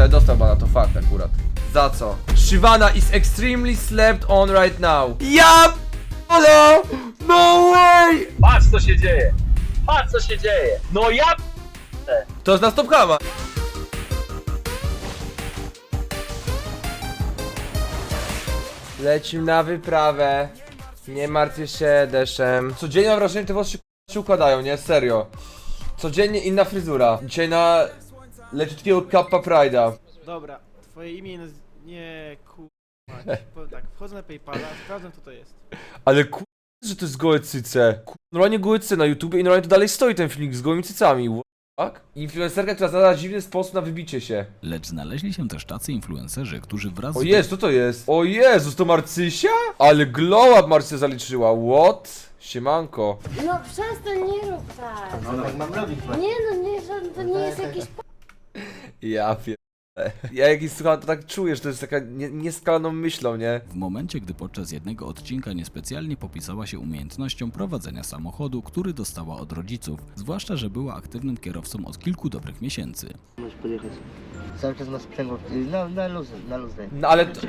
ale dostał bana, to fakt akurat. Za co? Shivana is extremely slept on right now. Ja Halo! No way! Patrz co się dzieje! Patrz co się dzieje! No ja To jest na stopkama. Lecim na wyprawę. Nie martwię się deszczem. Codziennie mam wrażenie, że te włosy się, się układają, nie? Serio. Codziennie inna fryzura. Dzisiaj na leciutkiego kappa Pride'a. Dobra, twoje imię naz... nie ku... Po, tak, wchodzę na Paypala, sprawdzam co to jest. Ale ku... że to jest gołe cyce. Ku... Normalnie gołe cyce na YouTubie i normalnie to dalej stoi ten filmik z gołymi cycami. What the fuck? Influencerka, która znalazła dziwny sposób na wybicie się. Lecz znaleźli się też tacy influencerzy, którzy wraz O z jest, co to jest? O Jezus, to Marcysia? Ale glow up Marcysia zaliczyła, what? Siemanko. No przestań, nie rób tak. No tak mam robić Nie no, nie, że to nie jest jakiś Ja pier... Ja jak ich słucham, to tak czuję, że to jest taka nie, nieskalaną myślą, nie? W momencie, gdy podczas jednego odcinka niespecjalnie popisała się umiejętnością prowadzenia samochodu, który dostała od rodziców, zwłaszcza, że była aktywnym kierowcą od kilku dobrych miesięcy. Możesz podjechać. Cały czas masz sprzęgło, na, na luz, na luz daj. No ale to,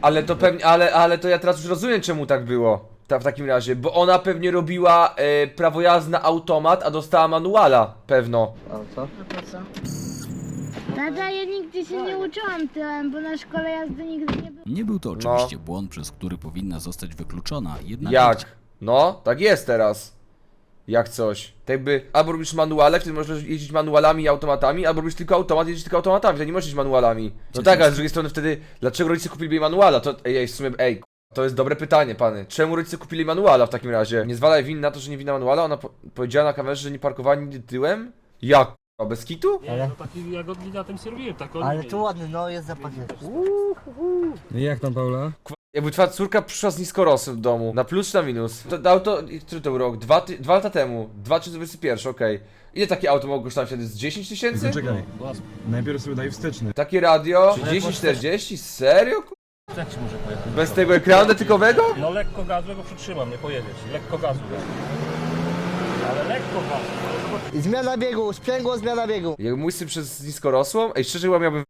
ale to pewnie, ale, ale to ja teraz już rozumiem czemu tak było. Ta, w takim razie, bo ona pewnie robiła e, prawo jazdy na automat, a dostała manuala, pewno. A co? A po co? Tata, ja nigdy się nie uczyłam tyłem, bo na szkole jazdy nigdy nie było. Nie był to oczywiście błąd, przez który powinna zostać wykluczona, jednak Jak? No, tak jest teraz. Jak coś. Tak jakby, albo robisz manuale, wtedy możesz jeździć manualami i automatami, albo robisz tylko automat, jeździć tylko automatami, to nie możesz jeździć manualami. No tak, ale z drugiej strony wtedy, dlaczego rodzice kupili jej manuala? To, ej, ej, w sumie, ej, to jest dobre pytanie, pany. Czemu rodzice kupili manuala w takim razie? Nie zwalaj win na to, że nie wina manuala, ona po powiedziała na kamerze, że nie parkowali nigdy tyłem? Jak? K***a, Bez kitu? Nie, no taki jagodni na tym serwiłem, tak on Ale to ładny, no jest zapadzie. No jak tam Paula? Jakby twoja córka przyszła z niskorosem do domu, na plus czy na minus? To, to auto, który to był rok? Dwa, ty, dwa lata temu, 2021, okej. Ile takie auto mogło kosztować wtedy? Z 10 tysięcy? Czekaj, najpierw sobie daj wsteczny. Takie radio? 30-40? Serio? ku- tak się może pojechać. Bez tego ekranu dotykowego? No lekko gazu, ja go przytrzymam, nie pojedziesz. Lekko gazu. Ale lekko gazu. Zmiana biegu, sprzęgło, zmiana biegu. Jak mój syn przez niskorosłą? Ej, szczerze chyba miałbym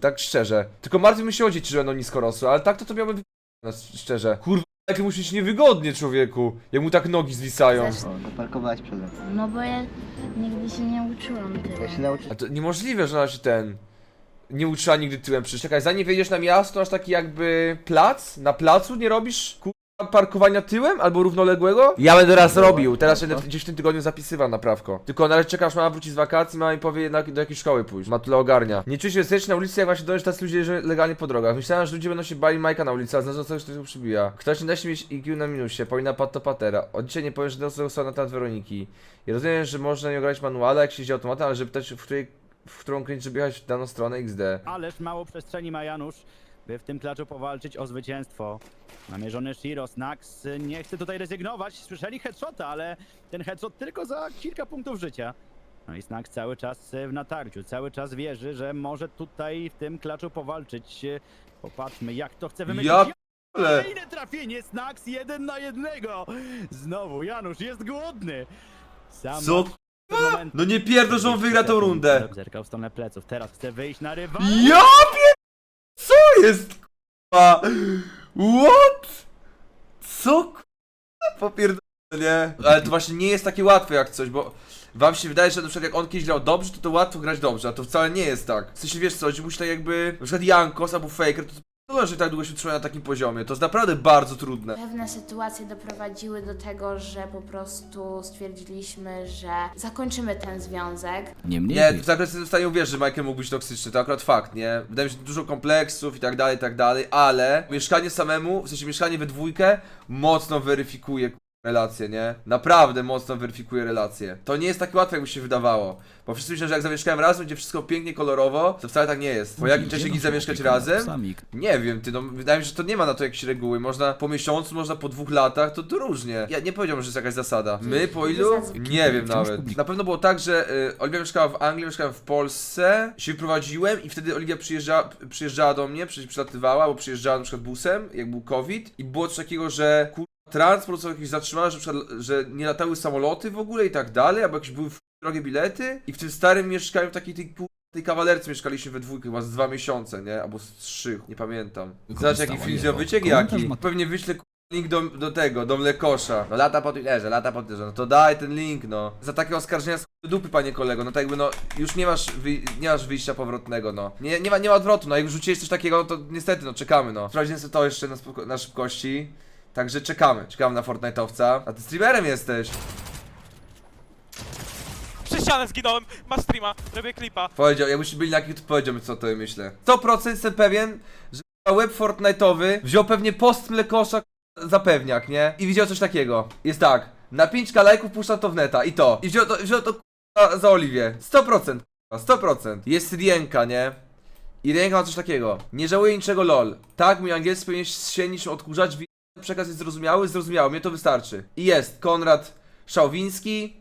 tak szczerze. Tylko martwi mi się o dzieci, że będą niskorosłe, ale tak to to miałbym wy- szczerze. Kurwa, jak musi być niewygodnie człowieku, jak mu tak nogi zwisają. O, zaparkowałeś przodem. No bo ja nigdy się nie uczyłam Ja się nauczyłem. A to niemożliwe, że ona się ten... Nie uczyła nigdy tyłem przecież. Czekaj, zanim wejdziesz na miasto, masz taki jakby plac? Na placu nie robisz kurwa parkowania tyłem albo równoległego? Ja będę raz robił, teraz będę gdzieś w tym tygodniu zapisywał naprawko. Tylko na razie czekasz, mama wróci z wakacji, mama mi powie jednak do jakiej szkoły pójść. Ma tyle ogarnia. Nie czuję się bezpiecznie na ulicy, jak właśnie dojdziesz tacy ludzie że legalnie po drogach. Myślałem, że ludzie będą się bali Majka na ulicy, a znaczy coś tego przybija. Ktoś nie da się mieć IQ na minusie, powinna pat to patera. Od dzisiaj nie powiem, że dostał na temat Weroniki. I rozumiem, że można nie ograć manuala, jak się jeździ automatem, ale żeby pytać, w której w którą kręcić, żeby jechać w daną stronę XD. Ależ mało przestrzeni ma Janusz, by w tym klaczu powalczyć o zwycięstwo. Namierzony Shiro, Snax nie chce tutaj rezygnować. Słyszeli headshota, ale ten headshot tylko za kilka punktów życia. No i Snax cały czas w natarciu, cały czas wierzy, że może tutaj w tym klaczu powalczyć. Popatrzmy, jak to chce wymyślić. Ja. Kolejne trafienie, Snax jeden na jednego. Znowu Janusz jest głodny. Sam Co No nie pierdol, że on wygra tą rundę. Zerkał w stronę pleców, teraz chce wyjść na rywa. Ja pier... Jest k***a? What? Co k***a? Popierdolę, nie? Ale to właśnie nie jest takie łatwe jak coś, bo wam się wydaje, że na przykład jak on kiedyś grał dobrze, to to łatwo grać dobrze, a to wcale nie jest tak. W sensie wiesz co, musi tak jakby, na przykład Jankos albo Faker, to to że tak długo się trzyma na takim poziomie, to jest naprawdę bardzo trudne. Pewne sytuacje doprowadziły do tego, że po prostu stwierdziliśmy, że zakończymy ten związek. Niemniej Nie, jednak to tak jestem w stanie uwierzyć, że Michael mógł być toksyczny, to akurat fakt, nie? Wydaje mi się, że dużo kompleksów i tak dalej, i tak dalej, ale mieszkanie samemu, w sensie mieszkanie we dwójkę, mocno weryfikuje relacje, nie? Naprawdę mocno weryfikuje relacje. To nie jest takie łatwe, jakby się wydawało. Bo wszyscy myślą, że jak zamieszkałem razem, będzie wszystko pięknie, kolorowo, to wcale tak nie jest. Po jakim czasie się zamieszkać razem? Nie wiem, ty, no wydaje mi się, że to nie ma na to jakieś reguły. Można po miesiącu, można po dwóch latach, to, to różnie. Ja nie powiedziałbym, że jest jakaś zasada. My po ilu? Nie wiem nawet. Na pewno było tak, że y, Oliwia mieszkała w Anglii, mieszkałem w Polsce, się wyprowadziłem i wtedy Oliwia przyjeżdża, przyjeżdżała do mnie, przy- przylatywała, bo przyjeżdżała na przykład busem, jak był COVID i było coś takiego, że kur... transport są jakieś zatrzymane, że, przykład, że nie latały samoloty w ogóle i tak dalej, albo jakieś były drogie bilety i w tym starym mieszkaniu w takiej tej tej kawalerce mieszkaliśmy we dwójkę chyba z dwa miesiące, nie? Albo z trzy, nie pamiętam. Zobacz jaki Wykorzystała film z jego. wyciek Komentarz jaki. Pewnie wyślę link do, do tego, do mlekosza. No lata po Twitterze, lata po Twitterze, no to daj ten link, no. Za takie oskarżenia z dupy, panie kolego, no tak jakby no, już nie masz, wy, nie masz wyjścia powrotnego, no. Nie, nie ma, nie ma odwrotu, no jak rzuciłeś coś takiego, no to niestety, no czekamy, no. Sprawdzimy sobie to jeszcze na, na szybkości. Także czekamy, czekamy na Fortnite'owca. A ty streamerem jesteś. Przez ścianę zginąłem, masz streama, robię klipa. Powiedział, jakbyśmy byli na YouTube, powiedziałbym co to myślę. 100% jestem pewien, że web Fortnite'owy wziął pewnie post mlekosza za pewniak, nie? I widział coś takiego. Jest tak, na 5k lajków puszcza to w neta i to. I wziął to, wziął to k***a, za Oliwię. 100%, k***a, 100%. Jest Rienka, nie? I Rienka ma coś takiego. Nie żałuję niczego lol. Tak, mój angielski powinien się niż odkurzacz. wi- Przekaz jest zrozumiały, zrozumiały, mnie to wystarczy. I jest Konrad Szałwiński,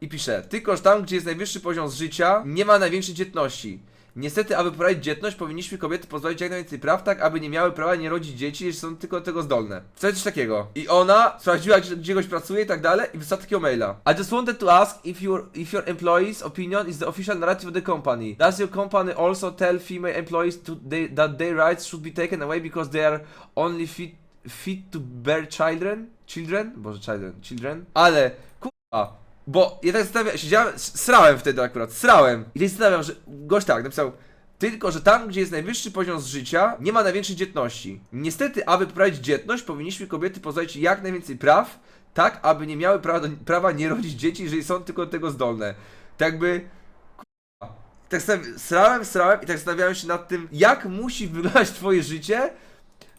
i pisze, tylko że tam, gdzie jest najwyższy poziom życia, nie ma największej dzietności. Niestety, aby poprawić dzietność, powinniśmy kobiety pozwolić jak najwięcej praw, tak aby nie miały prawa nie rodzić dzieci, jeśli są tylko do tego zdolne. Co jest coś takiego. I ona sprawdziła, gdzie, gdzie goś pracuje i tak dalej i wysłała takiego maila. I just wanted to ask if your, if your employee's opinion is the official narrative of the company. Does your company also tell female employees to they, that their rights should be taken away because they are only fit, fit to bear children? Children? Boże, children. Children? Ale, kurwa, bo ja tak zastanawiam, siedziałem, srałem wtedy akurat, srałem. I tak zastanawiam, że gość tak napisał, tylko, że tam, gdzie jest najwyższy poziom z życia, nie ma największej dzietności. Niestety, aby poprawić dzietność, powinniśmy kobiety pozwolić jak najwięcej praw, tak, aby nie miały prawa, do, prawa nie rodzić dzieci, jeżeli są tylko do tego zdolne. Tak jakby, kurwa, tak srałem, srałem i tak zastanawiałem się nad tym, jak musi wyglądać twoje życie,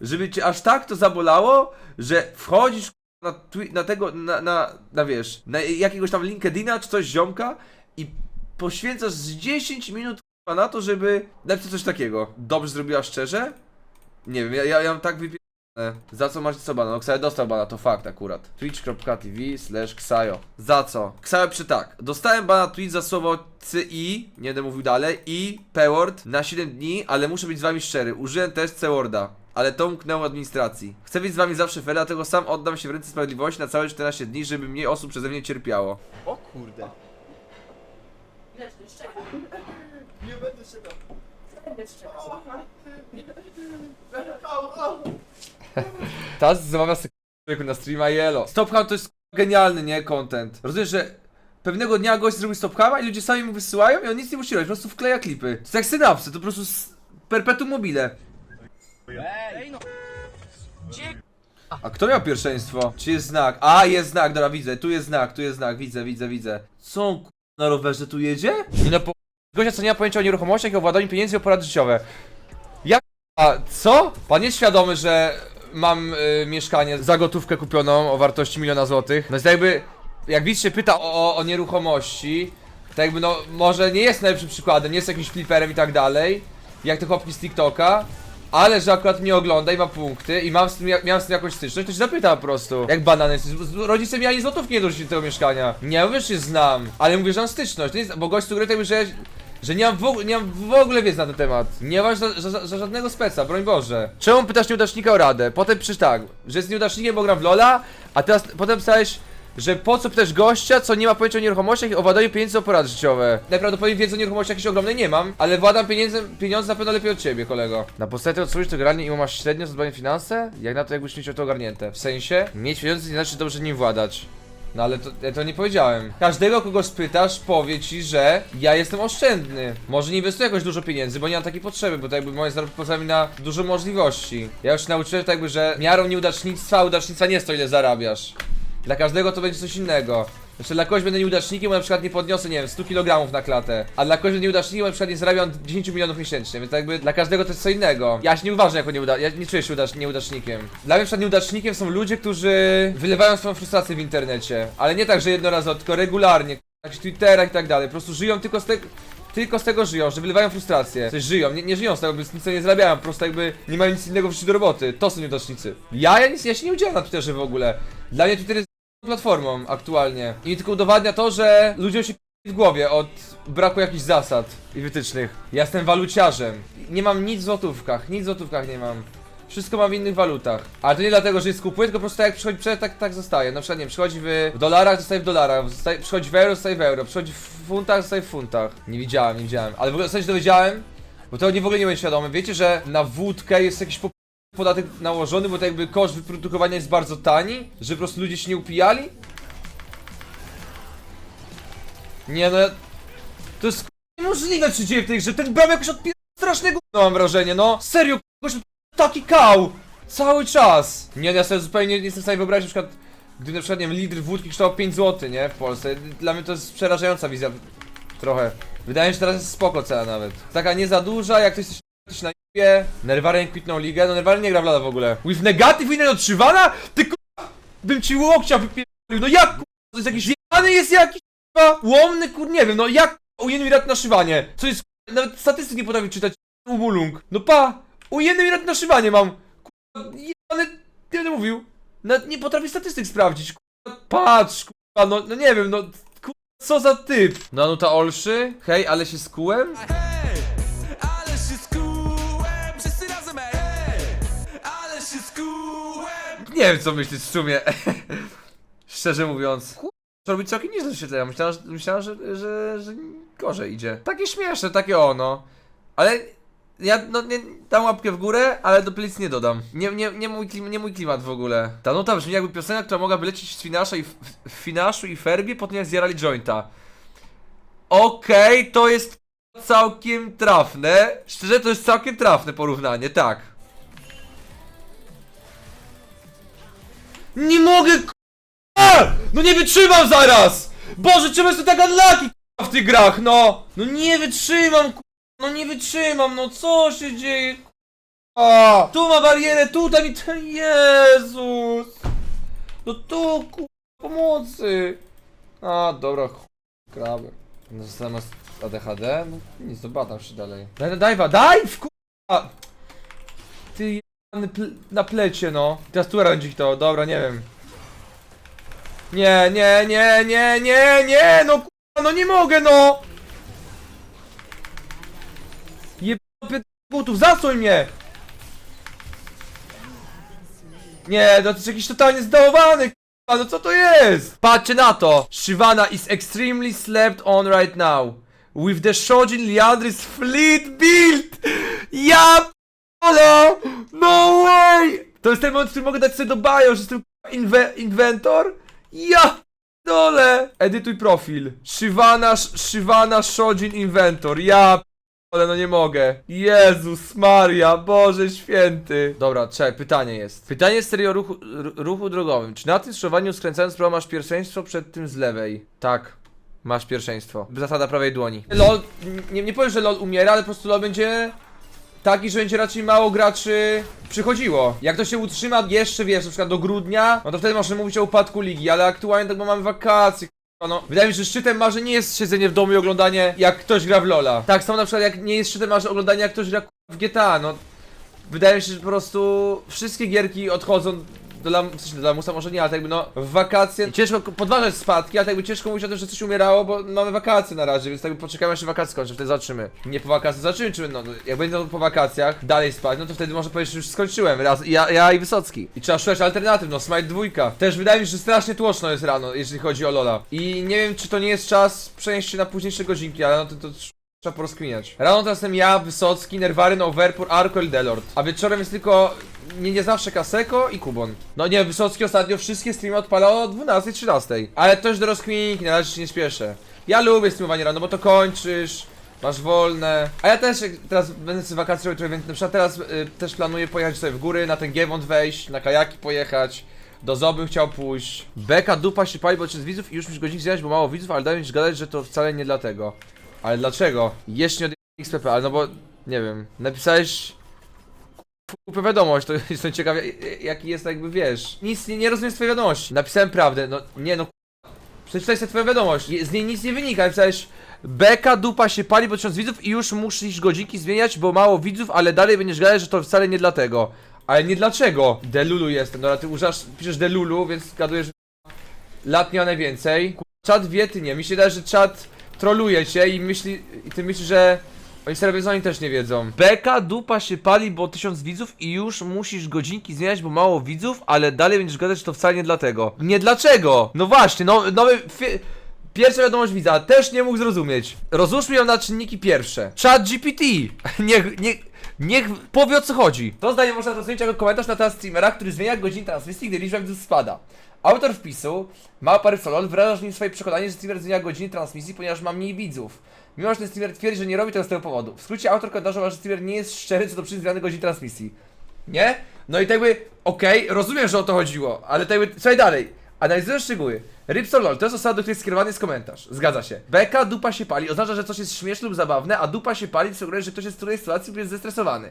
żeby cię aż tak to zabolało, że wchodzisz na, na tego, na, na, na wiesz, na jakiegoś tam LinkedIna czy coś ziomka i poświęcasz z 10 minut na to, żeby napisać coś takiego. Dobrze zrobiła szczerze? Nie wiem, ja, ja, ja mam tak wypie... Za co macie co bana? No Ksajo dostał bana, to fakt akurat. Twitch.tv slash Ksajo. Za co? Ksajo przy tak. Dostałem bana tweet za słowo CI, nie będę mówił dalej, i P-word na 7 dni, ale muszę być z wami szczery. Użyłem też C-worda. Ale to umknęło administracji. Chcę być z wami zawsze fair, dlatego sam oddam się w ręce sprawiedliwości na całe 14 dni, żeby mniej osób przeze mnie cierpiało. O kurde. Taz zamawia sobie na streama Yellow. Stopham to jest genialny, nie? Content. Rozumiesz, że pewnego dnia gość zrobił Stophama i ludzie sami mu wysyłają i on nic nie musi robić, po prostu wkleja klipy. To jest jak synapsy, to po prostu perpetuum mobile. A kto miał pierwszeństwo? Czy jest znak? A, jest znak, dobra, widzę, tu jest znak, tu jest znak, widzę, widzę, widzę. Co on, ku- na rowerze tu jedzie? Nie no, po... Gościa, co nie ma pojęcia o nieruchomościach i o władaniu pieniędzy i o porady życiowe. Jak... A, co? Pan jest świadomy, że mam y, mieszkanie za gotówkę kupioną o wartości miliona złotych? No jest jakby... Jak widz się pyta o, o, o nieruchomości, to jakby no, może nie jest najlepszym przykładem, nie jest jakimś fliperem i tak dalej, jak te chłopki z TikToka, ale że akurat mnie ogląda i ma punkty i mam z tym, miałem z tym jakąś styczność, to się zapyta po prostu. Jak banan jest, z- z- rodzice mi ani złotówki nie dorzucili do tego mieszkania. Nie mówię, że się znam, ale mówię, że mam styczność, to nie jest, bo gość sugeruje jakby, że, że nie mam, w, nie mam w ogóle wiedzy na ten temat. Nie masz za, za, za żadnego speca, broń Boże. Czemu pytasz nieudacznika o radę? Potem przecież tak, że jest nieudacznikiem, bo gram w Lola, a teraz potem pisałeś, że po co pytasz gościa, co nie ma pojęcia o nieruchomościach i o władaniu pieniędzy o porady życiowe. Najprawdopodobniej wiedzy o nieruchomościach jakiejś ogromnej nie mam, ale władam pieniędzem, pieniądze na pewno lepiej od ciebie, kolego. Na podstawie tego, co to granie i masz średnio zadbanie finanse? Jak na to, jakbyś miał to ogarnięte. W sensie, mieć pieniądze nie znaczy dobrze nim władać. No ale to, ja to nie powiedziałem. Każdego, kogo spytasz, powie ci, że ja jestem oszczędny. Może nie inwestuję jakoś dużo pieniędzy, bo nie mam takiej potrzeby, bo to jakby moje zarobki pozwala mi na dużo możliwości. Ja już się nauczyłem tak jakby, że miarą nieudacznictwa, udacznictwa nie jest to, ile zarabiasz. Dla każdego to będzie coś innego. Znaczy dla kogoś będę nieudacznikiem, bo na przykład nie podniosę, nie wiem, 100 kg na klatę. A dla kogoś będę nieudacznikiem, bo na przykład nie zarabiam 10 milionów miesięcznie, więc jakby dla każdego to jest co innego. Ja się nie uważam jako nieuda... ja nie czuję się udacz... nieudacznikiem. Dla mnie na przykład nieudacznikiem są ludzie, którzy wylewają swoją frustrację w internecie. Ale nie tak, że jednorazowo, tylko regularnie, na Twitterach i tak dalej. Po prostu żyją tylko z tego... Tylko z tego żyją, że wylewają frustrację. Coś żyją, nie, nie żyją z tego, bo nic nie zarabiają, po prostu jakby nie mają nic innego w życiu do roboty. To są nieudacznicy. Ja, ja, nic, ja się nie udzielam na Twitterze w ogóle. Dla mnie Twitter jest platformą aktualnie. I tylko udowadnia to, że ludziom się w głowie od braku jakichś zasad i wytycznych. Ja jestem waluciarzem. Nie mam nic w złotówkach, nic w złotówkach nie mam. Wszystko mam w innych walutach. Ale to nie dlatego, że jest kupuję, tylko po prostu jak przychodzi przed, tak, tak zostaje. Na przykład nie przychodzi w, w dolarach, zostaje w dolarach, zostaje, przychodzi w euro, zostaje w euro, przychodzi w funtach, zostaje w funtach. Nie widziałem, nie widziałem. Ale w ogóle coś dowiedziałem, bo to nie w ogóle nie byłem świadomy. Wiecie, że na wódkę jest jakiś podatek nałożony, bo to jakby koszt wyprodukowania jest bardzo tani, że po prostu ludzie się nie upijali? Nie no, to jest niemożliwe czy dzieje w tej grze, ten bram jakoś odpier... strasznego no mam wrażenie, no, serio, jakoś taki kał, cały czas. Nie, no ja sobie zupełnie nie jestem w stanie wyobrazić na przykład, gdy na przykład, nie wiem, litr wódki kosztował 5 zł, nie, w Polsce, dla mnie to jest przerażająca wizja, trochę. Wydaje mi się, że teraz jest spoko cena nawet. Taka nie za duża, jak ktoś coś na jebie. Nerwarian quitnął ligę, no Nerwarian nie gra w lada w ogóle. With negative winner od Shivana? Ty kurwa, bym ci łokcia wypierdolił, no jak kurwa, to jest jakiś wjebany jest jakiś kurwa, łomny kur, nie wiem, no jak ujemny rat na Szywanie? Co jest, kurwa, nawet statystyk nie potrafi czytać, umulung. No pa, ujemny rat na Szywanie mam, kurwa, jebany, nie będę mówił. Nawet nie potrafi statystyk sprawdzić, kurwa, patrz, kurwa, no, no nie wiem, no, co za typ. No, no ta Olszy, hej, ale się skułem? Ale Nie wiem co myślisz w sumie. Szczerze mówiąc. Kur- To robi całkiem nieźle świetlenia. Myślałem, że, myślałem że, że, że gorzej idzie. Takie śmieszne, takie ono. Ale ja no, nie, dam łapkę w górę, ale do playlist nie dodam. Nie, nie, nie, mój, klim, nie mój klimat w ogóle. Ta nuta brzmi jakby piosenka, która mogłaby lecieć w Finaszu i, w, w Finaszu i Ferbie po tym jak zjarali jointa. Okej, to jest całkiem trafne. Szczerze, to jest całkiem trafne porównanie, tak. Nie mogę k***a! No nie wytrzymam zaraz! Boże, czemu jest tak unlucky k***a, w tych grach, no! No nie wytrzymam k***a, no nie wytrzymam, no co się dzieje k***a? Tu ma barierę, tutaj mi Jezus! No tu k***a, pomocy! A, dobra, ch... kraby. No zamiast ADHD? No nic, to badam się dalej. Daj, daj, daj, daj w k***a! Ty na plecie, no. Teraz tu rędzik to, dobra, nie wiem. Nie, nie, nie, nie, nie, nie, no k***a, no nie mogę, no! Jebany butów, zasuń mnie! Nie, no to jest jakiś totalnie zdałowany, k***a, no co to jest? Patrzcie na to! Shivana is extremely slept on right now. With the Shojin Liandry's fleet build! Ja Halo! No way! To jest ten moment, w którym mogę dać sobie do bio, że jestem k***a, inwe inwentor? Ja dole! Edytuj profil. Shivana, Shivana Shojin Inventor. Ja ale no nie mogę. Jezus Maria, Boże święty. Dobra, czekaj, pytanie jest. Pytanie jest serio ruchu, ru- ruchu drogowym. Czy na tym skrzyżowaniu skręcając prawo masz pierwszeństwo przed tym z lewej? Tak. Masz pierwszeństwo. Zasada prawej dłoni. LOL, nie, nie powiem, że LOL umiera, ale po prostu LOL będzie taki, że będzie raczej mało graczy przychodziło. Jak to się utrzyma jeszcze, wiesz, na przykład do grudnia, no to wtedy możemy mówić o upadku ligi, ale aktualnie tak, bo mamy wakacje, k***a, no. Wydaje mi się, że szczytem marzy nie jest siedzenie w domu i oglądanie, jak ktoś gra w Lola. Tak samo na przykład jak nie jest szczytem marzy oglądanie, jak ktoś gra w GTA, no. Wydaje mi się, że po prostu wszystkie gierki odchodzą do, lam, w sensie do lamusa może nie, ale tak jakby no w wakacje ciężko podważać spadki, ale tak jakby ciężko mówić o tym, że coś umierało, bo mamy wakacje na razie, więc tak jakby poczekamy aż się wakacje skończą, wtedy zobaczymy. Nie po wakacjach, zobaczymy czy no, jak będzie po wakacjach dalej spać, no to wtedy może powiedzieć, że już skończyłem, raz, ja, ja i Wysocki. I trzeba szukać alternatyw, no Smite dwójka. Też wydaje mi się, że strasznie tłoczno jest rano, jeżeli chodzi o Lola. I nie wiem, czy to nie jest czas przenieść się na późniejsze godzinki, ale no to, to Trzeba porozkminiać. Rano to jestem ja, Wysocki, Nerwaryn, Overpur, Arko i Delord. A wieczorem jest tylko nie, nie zawsze Kaseko i Kubon. No nie, Wysocki ostatnio wszystkie streamy odpala o 12-13. Ale to do rozkminki, na razie się nie spieszę. Ja lubię streamowanie rano, bo to kończysz, masz wolne. A ja też teraz będę sobie wakacje robić trochę więcej. Na przykład teraz y, też planuję pojechać sobie w góry, na ten Giewont wejść, na kajaki pojechać. Do Zoby chciał pójść. Beka dupa się pali, bo z widzów i już mi godzinnik zjechać, bo mało widzów, ale dają mi gadać, że to wcale nie dlatego. Ale dlaczego? Jeszcze nie od XPP, ale no bo nie wiem. Napisałeś kupę wiadomość, to jestem ciekaw jak- jaki jest jakby wiesz. Nic nie, nie rozumiem twojej wiadomości. Napisałem prawdę, no nie no. Przeczytaj sobie twoją wiadomość. Z niej nic nie wynika. Napisałeś Beka dupa się pali, bo tysiąc widzów i już musisz godzinki zmieniać, bo mało widzów, ale dalej będziesz gadać, że to wcale nie dlatego. Ale nie dlaczego? Delulu jestem, dobra, ty używasz, piszesz Delulu, więc gadujesz lat nie ma najwięcej. Czat wie, ty nie. Mi się wydaje, że czat troluje cię i myśli, i ty myślisz, że Oni sobie oni też nie wiedzą. Beka, dupa się pali, bo tysiąc widzów i już musisz godzinki zmieniać, bo mało widzów, ale dalej będziesz gadać, że to wcale nie dlatego. Nie dlaczego? No właśnie, no, nowy... Pierwsza wiadomość widza, też nie mógł zrozumieć. Rozłóżmy ją na czynniki pierwsze. Chat GPT! Niech, niech, niech powie o co chodzi. To zdanie można zrozumieć jako komentarz na temat streamera, który zmienia godzin transmisji, gdy liczba widzów spada. Autor wpisu, Mała Parysolol, wyraża w nim swoje przekonanie, że streamer zmienia godziny transmisji, ponieważ ma mniej widzów. Mimo, że ten streamer twierdzi, że nie robi tego z tego powodu. W skrócie autor komentarza że streamer nie jest szczery co do przyczyn zmiany godzin transmisji. Nie? No i tak jakby, okej, rozumiem, że o to chodziło, ale tak jakby, słuchaj dalej. Analizując szczegóły. Ripsor LOL, to jest osoba, do której skierowany jest komentarz. Zgadza się. Beka, dupa się pali, oznacza, że coś jest śmieszne lub zabawne, a dupa się pali sugeruje, że ktoś jest w trudnej sytuacji lub jest zestresowany.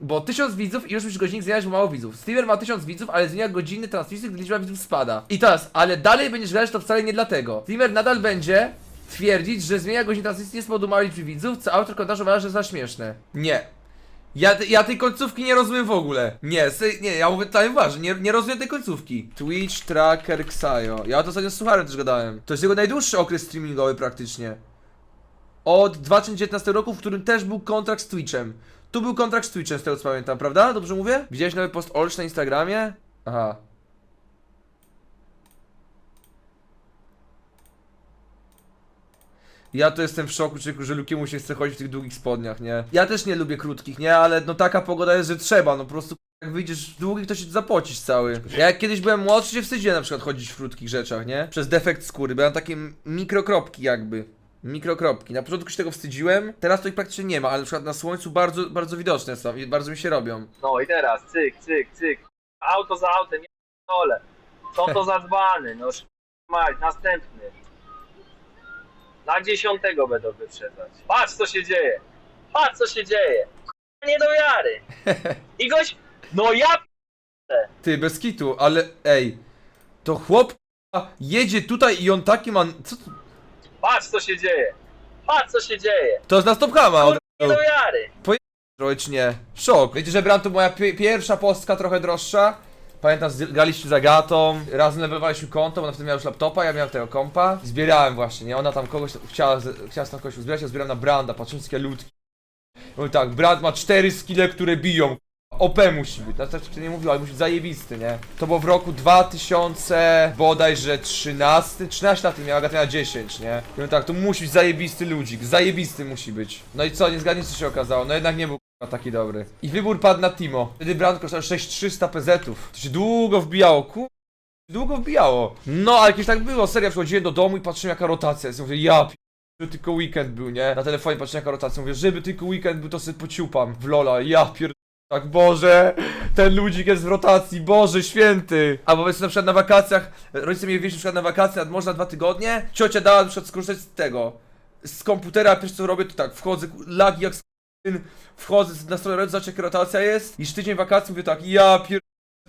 Bo tysiąc widzów i już musisz godzin zmieniać, bo mało widzów. Streamer ma tysiąc widzów, ale zmienia godziny transmisji, gdy liczba widzów spada. I teraz, ale dalej będziesz grać to wcale nie dlatego. Streamer nadal będzie twierdzić, że zmienia godziny transmisji nie z powodu małej liczby widzów, co autor komentarza uważa, że jest za śmieszne. Nie. Ja, ja tej końcówki nie rozumiem w ogóle. Nie, sy, nie, ja mówię tutaj uważnie, nie, nie rozumiem tej końcówki. Twitch Tracker Xayo. Ja to ostatnio z Sucharem też gadałem. To jest jego najdłuższy okres streamingowy praktycznie. Od 2019 roku, w którym też był kontrakt z Twitchem. Tu był kontrakt z Twitchem, z tego co pamiętam, prawda? Dobrze mówię? Widziałeś nowy post Olsz na Instagramie? Aha. Ja to jestem w szoku, człowieku, że Lukiemu się chce chodzić w tych długich spodniach, nie? Ja też nie lubię krótkich, nie? Ale no taka pogoda jest, że trzeba, no po prostu jak wyjdziesz w długich, to się zapocisz cały. Ja jak kiedyś byłem młodszy, się wstydziłem na przykład chodzić w krótkich rzeczach, nie? Przez defekt skóry, byłem takie mikrokropki jakby. Mikrokropki. Na początku się tego wstydziłem, teraz to ich praktycznie nie ma, ale na przykład na słońcu bardzo, bardzo widoczne są i bardzo mi się robią. No i teraz, cyk, cyk, cyk. Auto za autem, nie dole. Co to za dzbany, no sz- mać, następny. Na dziesiątego będą wyprzedzać. Patrz co się dzieje. Patrz co się dzieje. K***a, Nie do wiary. I goś, no ja Ty, bez kitu, ale ej, to chłop k***a, jedzie tutaj i on taki ma... Co to? Patrz co się dzieje. Patrz co się dzieje. To jest na stopkama od Nie do wiary. Szok. Wiecie, że Bram to moja pi pierwsza postka trochę droższa? Pamiętam, z- graliśmy z Agatą, razem levelowaliśmy konto, ona wtedy miała już laptopa, ja miałem tego kompa. Zbierałem właśnie, nie? Ona tam kogoś chciała, z- chciała tam kogoś uzbierać, ja zbieram na Branda, patrzyłem wszystkie ludki. Mówię tak, Brand ma cztery skille, które biją. OP musi być, no to jeszcze nie mówiła, ale musi być zajebisty, nie? To było w roku 2000, bodajże 13, 13 lat miała, Agata miała 10, nie? I mówię tak, to musi być zajebisty ludzik, zajebisty musi być. No i co, nie zgadniesz co się okazało, no jednak nie był taki dobry. I wybór padł na Timo. Wtedy Brand kosztował 6300 PZ-ów. To się długo wbijało, ku... Długo wbijało. No, ale jakieś tak było, serio, przychodziłem do domu i patrzyłem jaka rotacja jest. Mówię, ja żeby tylko weekend był, nie? Na telefonie patrzę jaka rotacja, mówię, żeby tylko weekend był, to sobie pociupam w Lola, ja pier... Tak, Boże, ten ludzik jest w rotacji, Boże święty. Albo powiedzmy na przykład na wakacjach, rodzice mnie wieźli na przykład na wakacje, morza na dwa tygodnie, ciocia dała na przykład skorzystać z tego, z komputera, pierwsze co robię to tak, wchodzę, lagi jak syn, wchodzę na stronę rodziców, zobaczę jaka rotacja jest, i tydzień wakacji mówię tak, ja pier...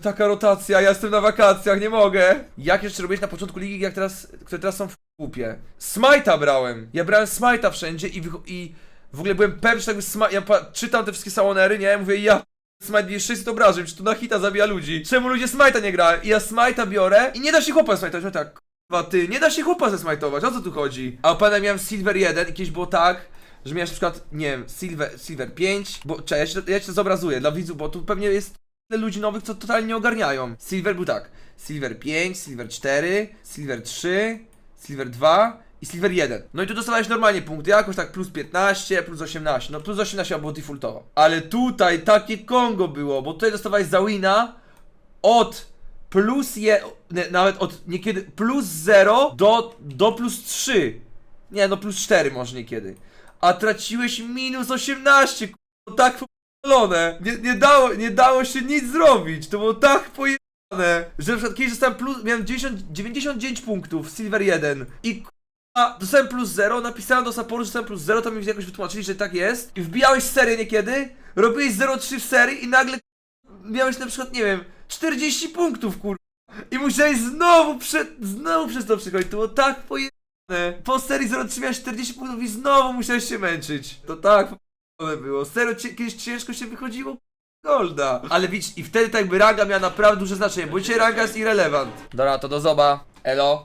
Taka rotacja, ja jestem na wakacjach, nie mogę. Jak jeszcze robiłeś na początku ligi, jak teraz, które teraz są w kupie? Smite'a brałem. Ja brałem Smite'a wszędzie i, i w ogóle byłem pewny, że Smite, ja czytam te wszystkie sałonery, nie? Mówię, ja Smite bije 600 obrażeń, czy tu na hita zabija ludzi. Czemu ludzie Smite'a nie grają? I ja Smite'a biorę i nie da się chłopa smite'ować. No tak, kurwa ty, nie da się chłopa zesmajtować, o co tu chodzi? A pamiętam miałem Silver 1 i kiedyś było tak, że miałeś na przykład, nie wiem, Silver, Silver 5, bo czekaj, ja ci, to, ja to zobrazuję dla widzów, bo tu pewnie jest tyle ludzi nowych, co totalnie nie ogarniają. Silver był tak, Silver 5, Silver 4, Silver 3, Silver 2 i Silver 1. No i tu dostawałeś normalnie punkty, jakoś tak plus 15, plus 18, no plus 18 było defaultowo. Ale tutaj takie Kongo było, bo tutaj dostawałeś za wina od plus je, nie, nawet od niekiedy plus 0 do, do plus 3. Nie, no plus 4 może niekiedy. A traciłeś minus 18, k***a, tak p***lone. Nie, nie, dało, nie dało się nic zrobić, to było tak pojebane, że na przykład kiedyś dostałem plus, miałem 90, 99 punktów, Silver 1 i a dostałem plus 0, napisałem do supportu, że dostałem plus 0, to mi jakoś wytłumaczyli, że tak jest. I wbijałeś serię niekiedy, robiłeś 0,3 w serii i nagle miałeś na przykład, nie wiem, 40 punktów, kur... I musiałeś znowu prze... znowu przez to przechodzić, to było tak pojebane. Po serii 0,3 miałeś 40 punktów i znowu musiałeś się męczyć. To tak pojebane było. Serio, kiedyś ciężko się wychodziło Golda. Ale widzisz, i wtedy tak jakby ranga miała naprawdę duże znaczenie, bo dzisiaj ranga jest irrelevant. Dobra, to do zoba. Elo.